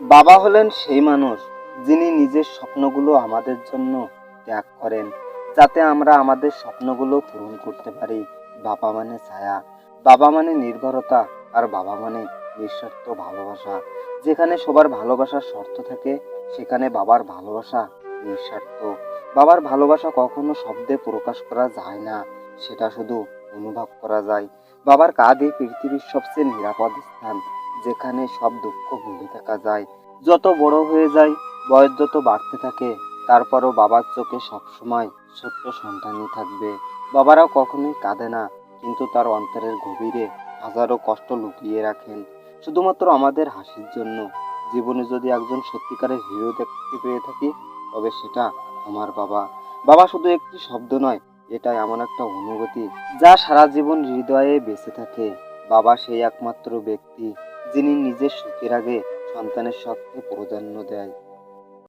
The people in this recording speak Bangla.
বাবা হলেন সেই মানুষ যিনি নিজের স্বপ্নগুলো আমাদের জন্য ত্যাগ করেন, যাতে আমরা আমাদের স্বপ্নগুলো পূরণ করতে পারি। বাবা মানে ছায়া। বাবা মানে নির্ভরতা আর বাবা মানে নিঃস্বার্থ ভালোবাসা। যেখানে সবার ভালোবাসার শর্ত থাকে, সেখানে বাবার ভালোবাসা নিঃস্বার্থ। বাবার ভালোবাসা কখনো শব্দে প্রকাশ করা যায় না, সেটা শুধু অনুভব করা যায়। বাবার কাঁধে পৃথিবীর সবচেয়ে নিরাপদ স্থান, যেখানে সব দুঃখ ভুলে থাকা যায়। যত বড় হয়ে যায়, বয়স যত বাড়তে থাকে, তারপরও বাবার চোখে সবসময় ছোট্ট সন্তানই থাকবে। বাবারাও কখনোই কাঁদে না, কিন্তু তার অন্তরের গভীরে হাজারো কষ্ট লুকিয়ে রাখেন। শুধুমাত্র আমাদের হাসির জন্য। জীবনে যদি একজন সত্যিকারের হিরো দেখতে পেয়ে থাকি, তবে সেটা আমার বাবা। বাবা শুধু একটি শব্দ নয় এটা এমন একটা অনুভূতি যা সারা জীবন হৃদয়ে বেঁচে থাকে। বাবা সেই একমাত্র ব্যক্তি যিনি নিজের সুখের আগে সন্তানের স্বার্থে প্রাধান্য দেয়।